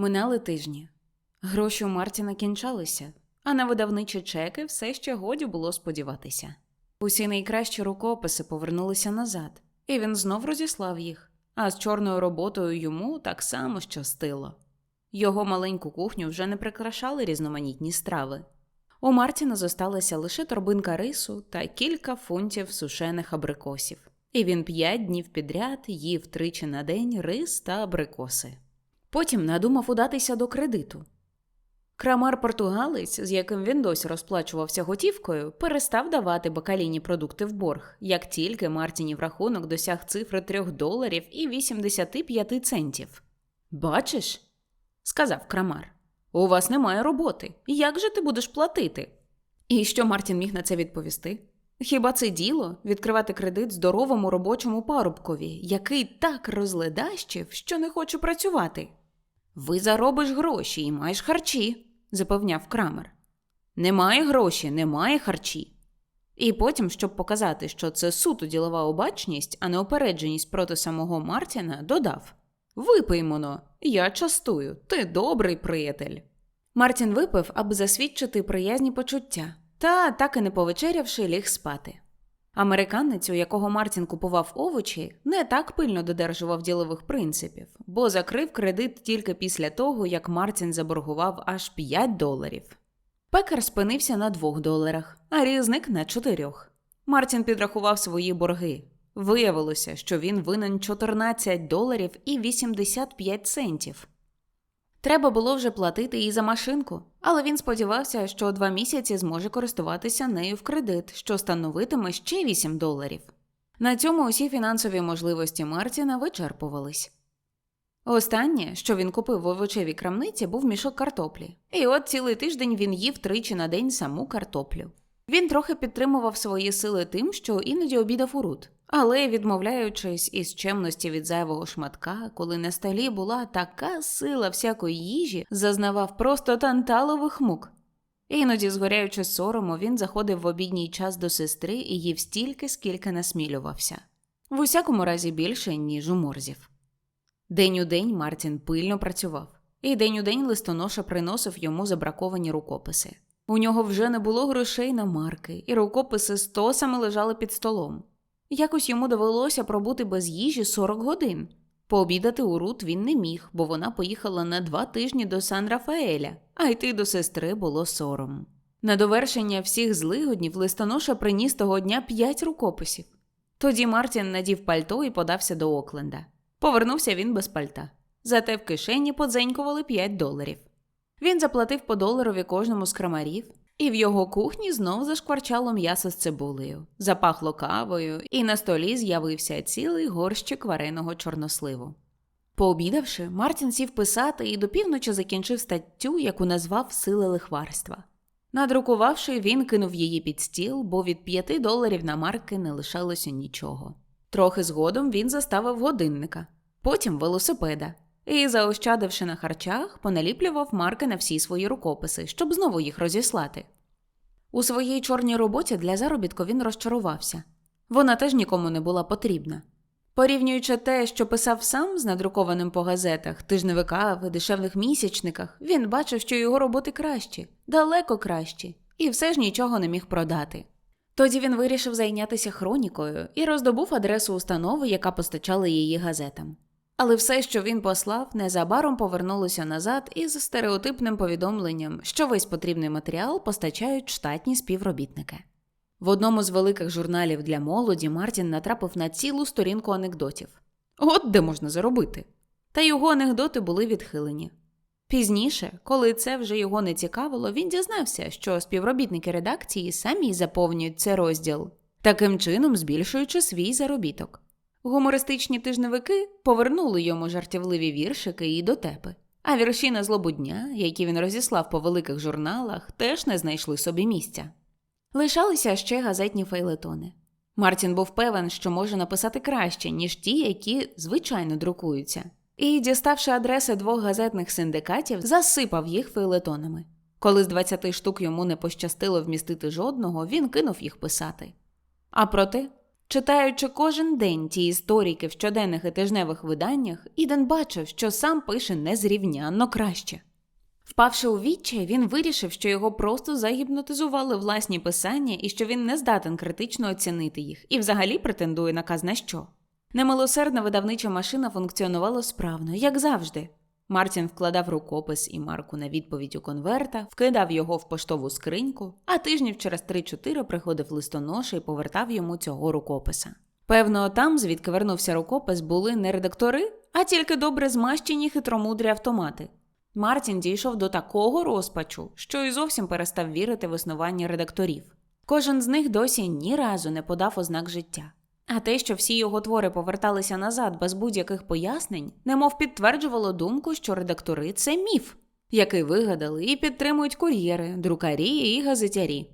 Минали тижні. Гроші у Мартіна кінчалися, а на видавничі чеки все ще годі було сподіватися. Усі найкращі рукописи повернулися назад, і він знов розіслав їх, а з чорною роботою йому так само щастило. Його маленьку кухню вже не прикрашали різноманітні страви. У Мартіна зосталася лише торбинка рису та кілька фунтів сушених абрикосів, і він п'ять днів підряд їв тричі на день рис та абрикоси. Потім надумав удатися до кредиту. Крамар португалець, з яким він досі розплачувався готівкою, перестав давати бакаліні продукти в борг, як тільки Мартінів рахунок досяг цифри 3 доларів і 85 центів. Бачиш, сказав Крамар, у вас немає роботи. Як же ти будеш платити? І що Мартін міг на це відповісти? Хіба це діло відкривати кредит здоровому робочому парубкові, який так розледащив, що не хоче працювати? Ви заробиш гроші і маєш харчі, запевняв Крамер. Немає гроші, немає харчі. І потім, щоб показати, що це суто ділова обачність, а не опередженість проти самого Мартіна, додав Випиймоно, я частую, ти добрий приятель. Мартін випив, аби засвідчити приязні почуття, та, так і не повечерявши, ліг спати. Американець, у якого Мартін купував овочі, не так пильно додержував ділових принципів, бо закрив кредит тільки після того, як Мартін заборгував аж 5 доларів. Пекар спинився на 2 доларах, а різник на 4. Мартін підрахував свої борги. Виявилося, що він винен 14 доларів і 85 центів. Треба було вже платити і за машинку, але він сподівався, що два місяці зможе користуватися нею в кредит, що становитиме ще 8 доларів. На цьому усі фінансові можливості Мартіна вичерпувались. Останнє, що він купив в овочевій крамниці, був мішок картоплі, і от цілий тиждень він їв тричі на день саму картоплю. Він трохи підтримував свої сили тим, що іноді обідав у рут, але відмовляючись із чемності від зайвого шматка, коли на столі була така сила всякої їжі, зазнавав просто танталових мук. Іноді, згоряючи сорому, він заходив в обідній час до сестри і їв стільки, скільки насмілювався. В усякому разі більше, ніж у морзів. День у день Мартін пильно працював, і день у день листоноша приносив йому забраковані рукописи. У нього вже не було грошей на марки, і рукописи стосами лежали під столом. Якось йому довелося пробути без їжі 40 годин. Пообідати у Рут він не міг, бо вона поїхала на два тижні до Сан Рафаеля, а йти до сестри було сором. На довершення всіх злигоднів листоноша приніс того дня п'ять рукописів. Тоді Мартін надів пальто і подався до Окленда. Повернувся він без пальта. Зате в кишені подзенькували 5 доларів. Він заплатив по доларові кожному з крамарів, і в його кухні знов зашкварчало м'ясо з цибулею, запахло кавою, і на столі з'явився цілий горщик вареного чорносливу. Пообідавши, Мартін сів писати і до півночі закінчив статтю, яку назвав Сили лихварства. Надрукувавши, він кинув її під стіл, бо від п'яти доларів на марки не лишалося нічого. Трохи згодом він заставив годинника, потім велосипеда, і, заощадивши на харчах, поналіплював марки на всі свої рукописи, щоб знову їх розіслати. У своїй чорній роботі для заробітку він розчарувався вона теж нікому не була потрібна. Порівнюючи те, що писав сам з надрукованим по газетах, тижневиках і дешевних місячниках, він бачив, що його роботи кращі, далеко кращі, і все ж нічого не міг продати. Тоді він вирішив зайнятися хронікою і роздобув адресу установи, яка постачала її газетам. Але все, що він послав, незабаром повернулося назад із стереотипним повідомленням, що весь потрібний матеріал постачають штатні співробітники. В одному з великих журналів для молоді Мартін натрапив на цілу сторінку анекдотів от де можна заробити. Та його анекдоти були відхилені. Пізніше, коли це вже його не цікавило, він дізнався, що співробітники редакції самі заповнюють цей розділ, таким чином збільшуючи свій заробіток. Гумористичні тижневики повернули йому жартівливі віршики і дотепи. а вірші на злобу дня, які він розіслав по великих журналах, теж не знайшли собі місця. Лишалися ще газетні фейлетони. Мартін був певен, що може написати краще, ніж ті, які звичайно друкуються, і, діставши адреси двох газетних синдикатів, засипав їх фейлетонами. Коли з 20 штук йому не пощастило вмістити жодного, він кинув їх писати. А проте, читаючи кожен день ті історики в щоденних і тижневих виданнях, Іден бачив, що сам пише незрівнянно краще. Впавши у відчай, він вирішив, що його просто загіпнотизували власні писання і що він не здатен критично оцінити їх і взагалі претендує на казна що. Немилосердна видавнича машина функціонувала справно, як завжди. Мартін вкладав рукопис і марку на відповідь у конверта, вкидав його в поштову скриньку, а тижнів через 3-4 приходив листоноша і повертав йому цього рукописа. Певно, там, звідки вернувся рукопис, були не редактори, а тільки добре змащені хитромудрі автомати. Мартін дійшов до такого розпачу, що й зовсім перестав вірити в існування редакторів. Кожен з них досі ні разу не подав ознак життя. А те, що всі його твори поверталися назад без будь-яких пояснень, немов підтверджувало думку, що редактори це міф, який вигадали і підтримують кур'єри, друкарі і газетярі.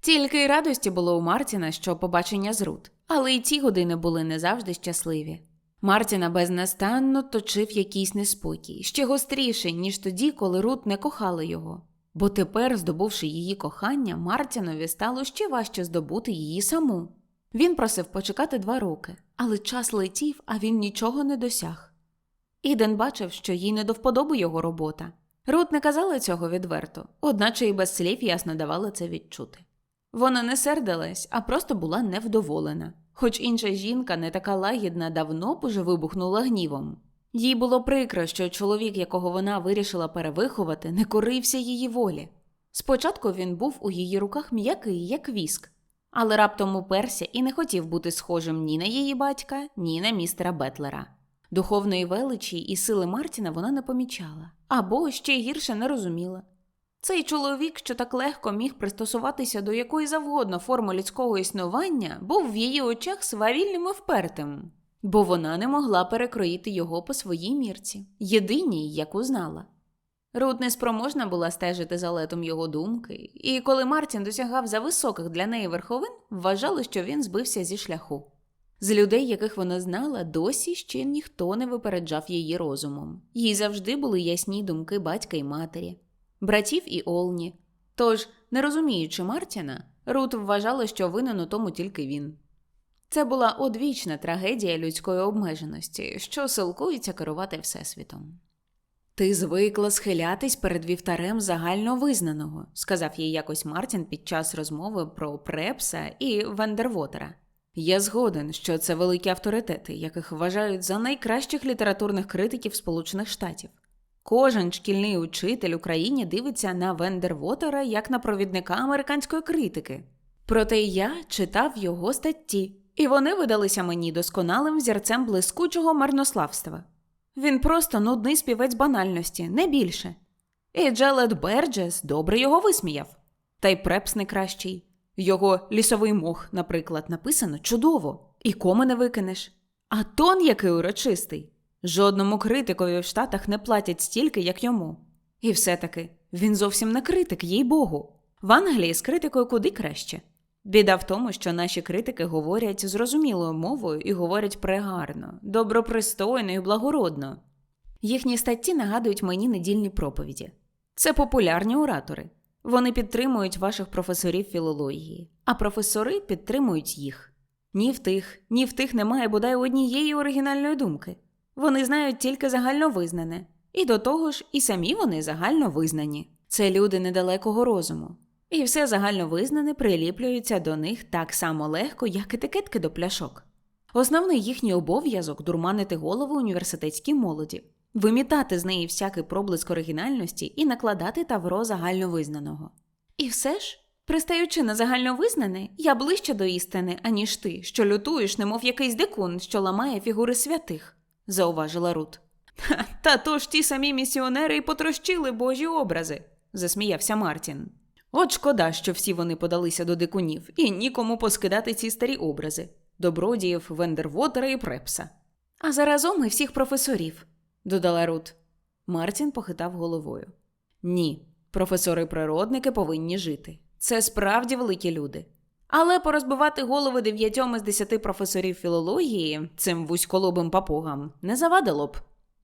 Тільки й радості було у Мартіна, що побачення з Рут, але й ці години були не завжди щасливі. Мартіна безнастанно точив якийсь неспокій, ще гостріший, ніж тоді, коли Рут не кохала його. Бо тепер, здобувши її кохання, Мартінові стало ще важче здобути її саму. Він просив почекати два роки, але час летів, а він нічого не досяг. Іден бачив, що їй не до вподоби його робота. Рут не казала цього відверто, одначе і без слів ясно давала це відчути. Вона не сердилась, а просто була невдоволена, хоч інша жінка, не така лагідна, давно б уже вибухнула гнівом. Їй було прикро, що чоловік, якого вона вирішила перевиховати, не корився її волі. Спочатку він був у її руках м'який, як віск, але раптом уперся і не хотів бути схожим ні на її батька, ні на містера Бетлера. Духовної величі і сили Мартіна вона не помічала або ще гірше не розуміла. Цей чоловік, що так легко міг пристосуватися до якої завгодно форми людського існування, був в її очах свавільним і впертим, бо вона не могла перекроїти його по своїй мірці, єдиній, яку знала. Рут неспроможна була стежити за летом його думки, і коли Мартін досягав за високих для неї верховин, вважали, що він збився зі шляху. З людей, яких вона знала, досі ще ніхто не випереджав її розумом. Їй завжди були ясні думки батька і матері, братів і Олні. Тож, не розуміючи Мартіна, Рут вважала, що винен у тому тільки він. Це була одвічна трагедія людської обмеженості, що силкується керувати Всесвітом. Ти звикла схилятись перед вівтарем загальновизнаного, сказав їй якось Мартін під час розмови про Препса і Вандервотера. Я згоден, що це великі авторитети, яких вважають за найкращих літературних критиків Сполучених Штатів. Кожен шкільний учитель Україні дивиться на Вендервотера як на провідника американської критики. Проте я читав його статті, і вони видалися мені досконалим взірцем блискучого марнославства. Він просто нудний співець банальності, не більше. І Джелет Берджес добре його висміяв. Та й препс не кращий. Його лісовий мох, наприклад, написано чудово, і коми не викинеш. А тон який урочистий. Жодному критикові в Штатах не платять стільки, як йому. І все-таки він зовсім не критик, їй Богу. В Англії з критикою куди краще. Біда в тому, що наші критики говорять зрозумілою мовою і говорять прегарно, добропристойно і благородно. Їхні статті нагадують мені недільні проповіді. Це популярні оратори. Вони підтримують ваших професорів філології, а професори підтримують їх. Ні в тих, ні в тих немає бодай однієї оригінальної думки. Вони знають тільки загальновизнане, і до того ж, і самі вони загальновизнані. Це люди недалекого розуму. І все загальновизнане приліплюється до них так само легко, як етикетки до пляшок. Основний їхній обов'язок дурманити голову університетській молоді, вимітати з неї всякий проблиск оригінальності і накладати тавро загальновизнаного. І все ж, пристаючи на загальновизнане, я ближче до істини, аніж ти, що лютуєш, немов якийсь дикун, що ламає фігури святих, зауважила Рут. Та то ж ті самі місіонери і потрощили божі образи, засміявся Мартін. От шкода, що всі вони подалися до дикунів, і нікому поскидати ці старі образи добродіїв, Вендервотера і Препса. А заразом і всіх професорів, додала Рут. Мартін похитав головою. Ні, професори-природники повинні жити. Це справді великі люди. Але порозбивати голови дев'ятьом із десяти професорів філології цим вузьколобим папугам не завадило б.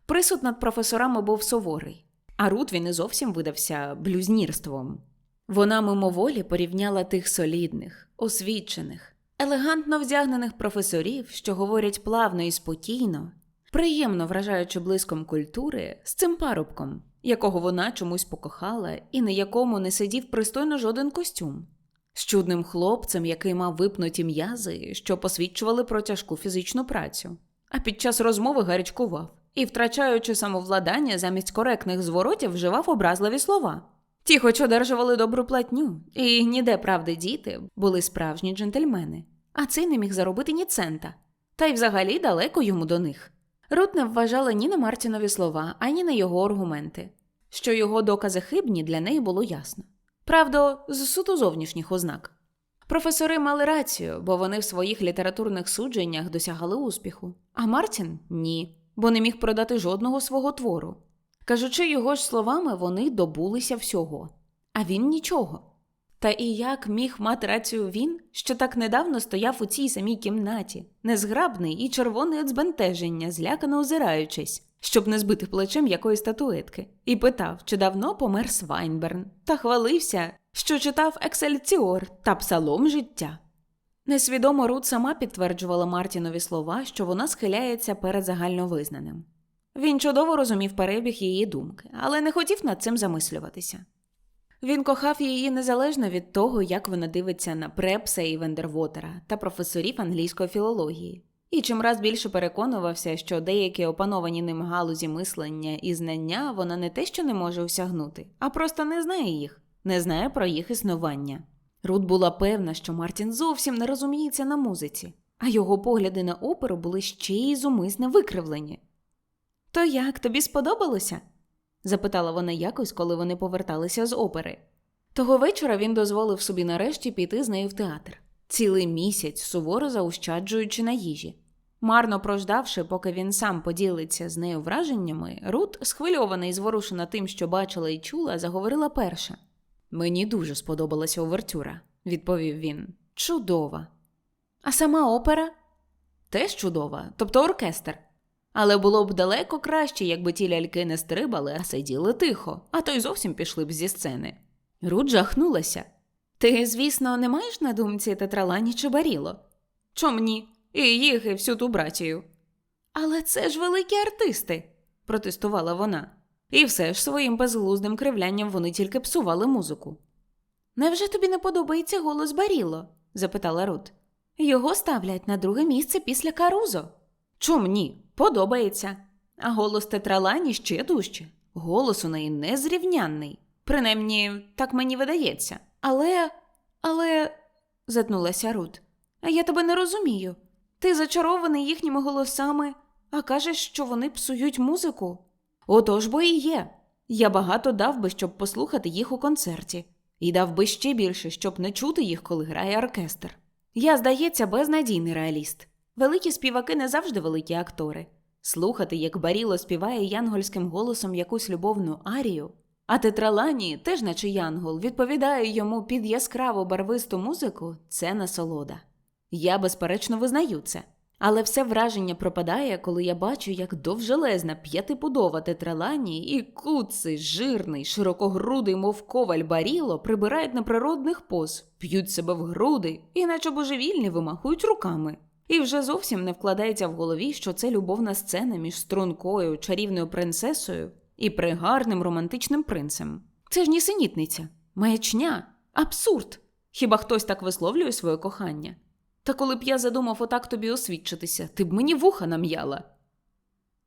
Присуд над професорами був суворий, а Рут він і зовсім видався блюзнірством. Вона мимоволі порівняла тих солідних, освічених, елегантно вдягнених професорів, що говорять плавно і спокійно, приємно вражаючи блиском культури, з цим парубком, якого вона чомусь покохала і на якому не сидів пристойно жоден костюм, з чудним хлопцем, який мав випнуті м'язи, що посвідчували про тяжку фізичну працю, а під час розмови гарячкував і, втрачаючи самовладання, замість коректних зворотів вживав образливі слова. Ті, хоч одержували добру платню, і ніде правди діти були справжні джентльмени, а цей не міг заробити ні цента, та й взагалі далеко йому до них. Рут не вважала ні на Мартінові слова, ані на його аргументи. Що його докази хибні для неї було ясно. Правда, з суто зовнішніх ознак. Професори мали рацію, бо вони в своїх літературних судженнях досягали успіху, а Мартін ні, бо не міг продати жодного свого твору. Кажучи його ж словами, вони добулися всього, а він нічого. Та і як міг мати рацію він, що так недавно стояв у цій самій кімнаті, незграбний і червоний від збентеження, злякано озираючись, щоб не збити плечем якоїсь статуетки, і питав, чи давно помер Свайнберн, та хвалився, що читав Ексельціор та псалом життя. Несвідомо Рут сама підтверджувала Мартінові слова, що вона схиляється перед загальновизнаним. Він чудово розумів перебіг її думки, але не хотів над цим замислюватися. Він кохав її незалежно від того, як вона дивиться на Препса і Вендервотера та професорів англійської філології, і чимраз більше переконувався, що деякі опановані ним галузі мислення і знання вона не те, що не може осягнути, а просто не знає їх, не знає про їх існування. Рут була певна, що Мартін зовсім не розуміється на музиці, а його погляди на оперу були ще й зумисне викривлені. То як тобі сподобалося? запитала вона якось, коли вони поверталися з опери. Того вечора він дозволив собі нарешті піти з нею в театр, цілий місяць суворо заощаджуючи на їжі. Марно прождавши, поки він сам поділиться з нею враженнями, Рут, схвильована і зворушена тим, що бачила і чула, заговорила перша. Мені дуже сподобалася овертюра, відповів він. Чудова. А сама опера? Теж чудова, тобто оркестр. Але було б далеко краще, якби ті ляльки не стрибали, а сиділи тихо, а то й зовсім пішли б зі сцени. Рут жахнулася. Ти, звісно, не маєш на думці тетралані чи баріло? Чом ні? І їх, і всю ту братію. Але це ж великі артисти, протестувала вона. І все ж своїм безглуздим кривлянням вони тільки псували музику. Невже тобі не подобається голос Баріло? запитала Рут. Його ставлять на друге місце після Карузо. Чом ні? Подобається. А голос тетралані ще дужче. Голос у неї незрівнянний. Принаймні, так мені видається. Але, але, затнулася Рут. А я тебе не розумію. Ти зачарований їхніми голосами, а кажеш, що вони псують музику. Отож бо і є. Я багато дав би, щоб послухати їх у концерті, і дав би ще більше, щоб не чути їх, коли грає оркестр. Я, здається, безнадійний реаліст. Великі співаки не завжди великі актори. Слухати, як Баріло співає янгольським голосом якусь любовну арію, а тетралані, теж наче янгол, відповідає йому під яскраво барвисту музику це насолода. Я, безперечно, визнаю це. Але все враження пропадає, коли я бачу, як довжелезна п'ятипудова тетралані і куций, жирний, широкогрудий, мов коваль баріло, прибирають на природних поз, п'ють себе в груди, і наче божевільні вимахують руками. І вже зовсім не вкладається в голові, що це любовна сцена між стрункою, чарівною принцесою і пригарним романтичним принцем. Це ж нісенітниця, маячня, абсурд. Хіба хтось так висловлює своє кохання? Та коли б я задумав отак тобі освідчитися, ти б мені вуха нам'яла.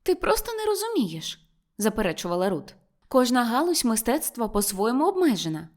Ти просто не розумієш, заперечувала Рут. Кожна галузь мистецтва по-своєму обмежена.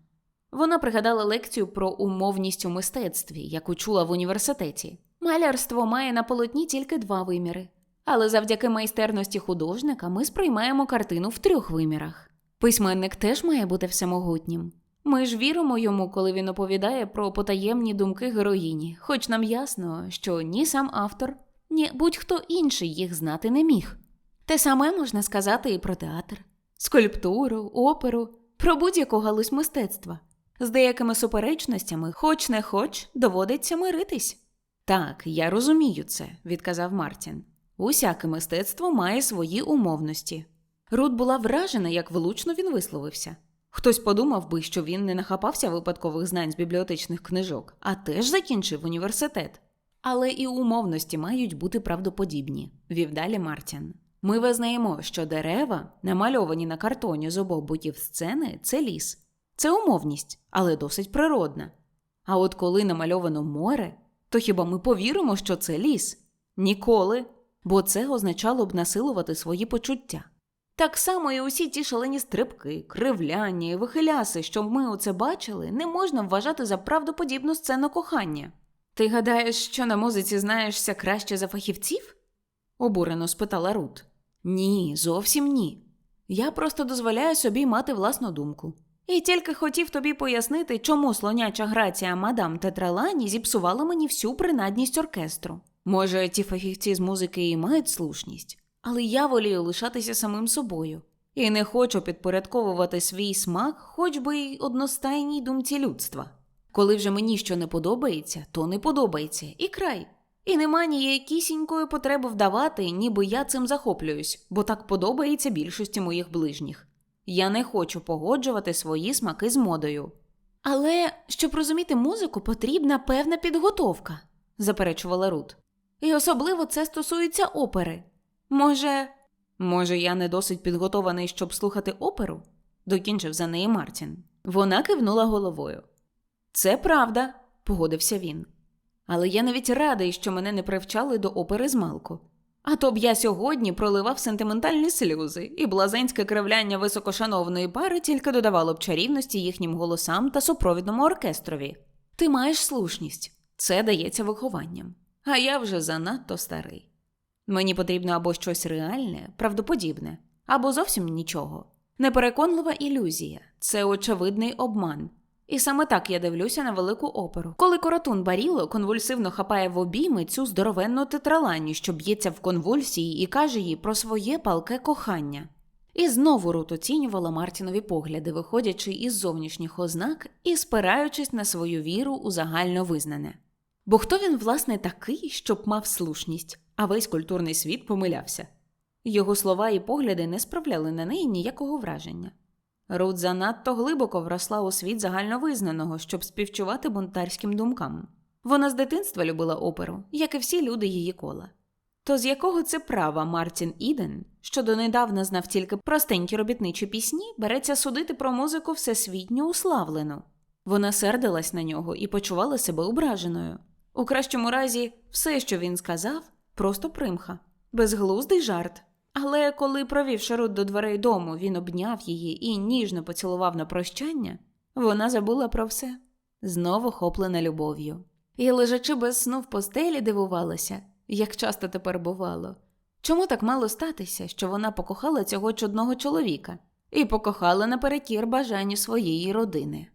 Вона пригадала лекцію про умовність у мистецтві, яку чула в університеті. Малярство має на полотні тільки два виміри, але завдяки майстерності художника ми сприймаємо картину в трьох вимірах. Письменник теж має бути всемогутнім. Ми ж віримо йому, коли він оповідає про потаємні думки героїні, хоч нам ясно, що ні сам автор, ні будь-хто інший їх знати не міг. Те саме можна сказати і про театр. скульптуру, оперу, про будь-яку галузь мистецтва. З деякими суперечностями, хоч не хоч, доводиться миритись. Так, я розумію це, відказав Мартін. Усяке мистецтво має свої умовності. Рут була вражена, як влучно він висловився. Хтось подумав би, що він не нахапався випадкових знань з бібліотечних книжок, а теж закінчив університет. Але і умовності мають бути правдоподібні, вів далі Мартін. Ми визнаємо, що дерева, намальовані на картоні з обох боків сцени, це ліс. Це умовність, але досить природна. А от коли намальовано море, то хіба ми повіримо, що це ліс? Ніколи, бо це означало б насилувати свої почуття. Так само і усі ті шалені стрибки, кривляння і вихиляси, що ми оце бачили, не можна вважати за правдоподібну сцену кохання. Ти гадаєш, що на музиці знаєшся краще за фахівців? обурено спитала Рут. Ні, зовсім ні. Я просто дозволяю собі мати власну думку. І тільки хотів тобі пояснити, чому слоняча грація мадам Тетралані зіпсувала мені всю принадність оркестру. Може, ті фахівці з музики і мають слушність, але я волію лишатися самим собою і не хочу підпорядковувати свій смак, хоч би й одностайній думці людства. Коли вже мені що не подобається, то не подобається і край. І нема ніякісінької потреби вдавати, ніби я цим захоплююсь, бо так подобається більшості моїх ближніх. Я не хочу погоджувати свої смаки з модою. Але щоб розуміти музику, потрібна певна підготовка, заперечувала Рут. І особливо це стосується опери. Може, може, я не досить підготований, щоб слухати оперу? докінчив за неї Мартін. Вона кивнула головою. Це правда, погодився він. Але я навіть радий, що мене не привчали до опери з малку. А то б я сьогодні проливав сентиментальні сльози, і блазенське кривляння високошановної пари тільки додавало б чарівності їхнім голосам та супровідному оркестрові. Ти маєш слушність, це дається вихованням. А я вже занадто старий. Мені потрібно або щось реальне, правдоподібне, або зовсім нічого. Непереконлива ілюзія це очевидний обман. І саме так я дивлюся на велику оперу. Коли коротун Баріло конвульсивно хапає в обійми цю здоровенну тетралані, що б'ється в конвульсії і каже їй про своє палке кохання. І знову Рут оцінювала Мартінові погляди, виходячи із зовнішніх ознак і спираючись на свою віру у загальновизнане. Бо хто він, власне, такий, щоб мав слушність, а весь культурний світ помилявся? Його слова і погляди не справляли на неї ніякого враження. Рут занадто глибоко вросла у світ загальновизнаного, щоб співчувати бунтарським думкам. Вона з дитинства любила оперу, як і всі люди її кола. То з якого це права Мартін Іден, що донедавна знав тільки простенькі робітничі пісні, береться судити про музику всесвітньо уславлену? Вона сердилась на нього і почувала себе ображеною. У кращому разі, все, що він сказав, просто примха, безглуздий жарт. Але коли, провівши Рут до дверей дому, він обняв її і ніжно поцілував на прощання, вона забула про все, знову хоплена любов'ю. І, лежачи без сну в постелі, дивувалася, як часто тепер бувало. Чому так мало статися, що вона покохала цього чудного чоловіка і покохала наперекір бажанню своєї родини?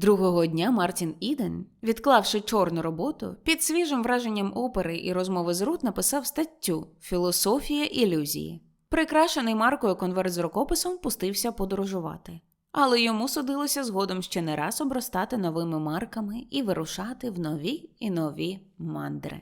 Другого дня Мартін Іден, відклавши чорну роботу, під свіжим враженням опери і розмови з Рут написав статтю Філософія ілюзії. Прикрашений маркою конверт з рукописом пустився подорожувати. Але йому судилося згодом ще не раз обростати новими марками і вирушати в нові і нові мандри.